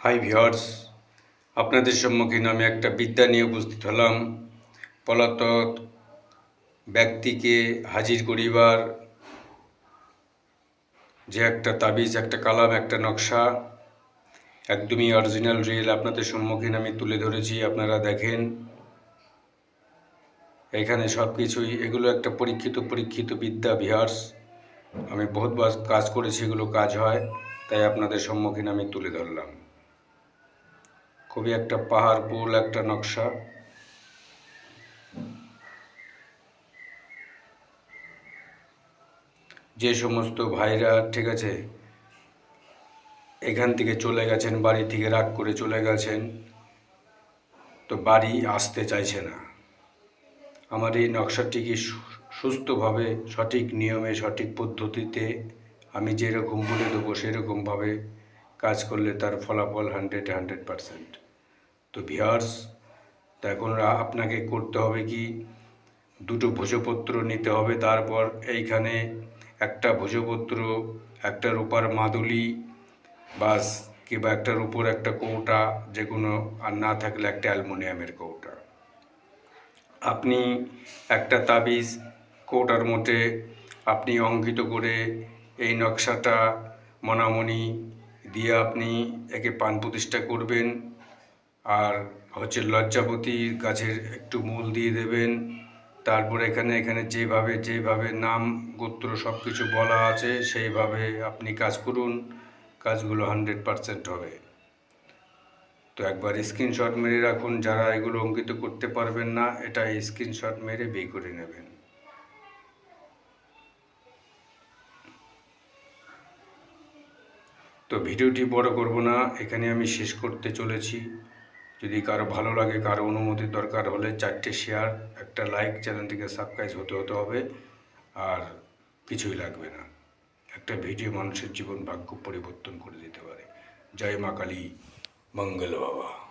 High viewers আপনাদের সম্মুখীন আমি একটা বিদ্যা নিয়ে উপস্থিত হলাম। পলাতক ব্যক্তিকে হাজির করিবার যে একটা তাবিজ, একটা কালাম, একটা নকশা, একদমই অরিজিনাল রিয়েল আপনাদের সম্মুখীন আমি তুলে ধরেছি, আপনারা দেখেন। এখানে সব কিছুই এগুলো একটা পরীক্ষিত পরীক্ষিত বিদ্যা ভিহার্স আমি বহুতবার কাজ করেছি, এগুলো কাজ হয়, তাই আপনাদের সম্মুখীন আমি তুলে ধরলাম। খুবই একটা পাহাড় পাহাড়পুল একটা নকশা। যে সমস্ত ভাইরা, ঠিক আছে, এখান থেকে চলে গেছেন, বাড়ি থেকে রাগ করে চলে গেছেন, তো বাড়ি আসতে চাইছে না। আমার এই নকশাটিকে সুস্থভাবে, সঠিক নিয়মে, সঠিক পদ্ধতিতে আমি যেরকম বলে দেবো, সেরকমভাবে কাজ করলে তার ফলাফল হান্ড্রেড হান্ড্রেড পারসেন্ট তো ভিয়ার্স এখন আপনাকে করতে হবে কি, দুটো ভোজপত্র নিতে হবে। তারপর এইখানে একটা ভোজপত্র, একটা রূপার মাদুলি, বাস, কিংবা একটার উপর একটা কৌটা যে কোনো আর না থাকলে একটা অ্যালুমিনিয়ামের কৌটা। আপনি একটা তাবিজ, কৌটার মধ্যে আপনি অঙ্কিত করে এই নকশাটা মনামনি দিয়ে আপনি একে পান প্রতিষ্ঠা করবেন। আর হচ্ছে লজ্জাপতি গাছের একটু মূল দিয়ে দেবেন। তারপর এখানে এখানে যেভাবে যেভাবে নাম, গোত্র সব কিছু বলা আছে, সেইভাবে আপনি কাজ করুন। কাজগুলো হান্ড্রেড পারসেন্ট হবে। তো একবার স্ক্রিনশট মেরে রাখুন, যারা এগুলো অঙ্কিত করতে পারবেন না, এটা স্ক্রিনশট মেরে বে করে নেবেন। তো ভিডিওটি বড় করব না, এখানে আমি শেষ করতে চলেছি। যদি কারও ভালো লাগে, কারও অনুমতির দরকার হলে চারটে শেয়ার একটা লাইক চ্যানেলটিকে সাবস্ক্রাইব হতে হতে হবে। আর কিছুই লাগবে না। একটা ভিডিও মানুষের জীবন ভাগ্য পরিবর্তন করে দিতে পারে। জয় মা কালী, মঙ্গল বাবা।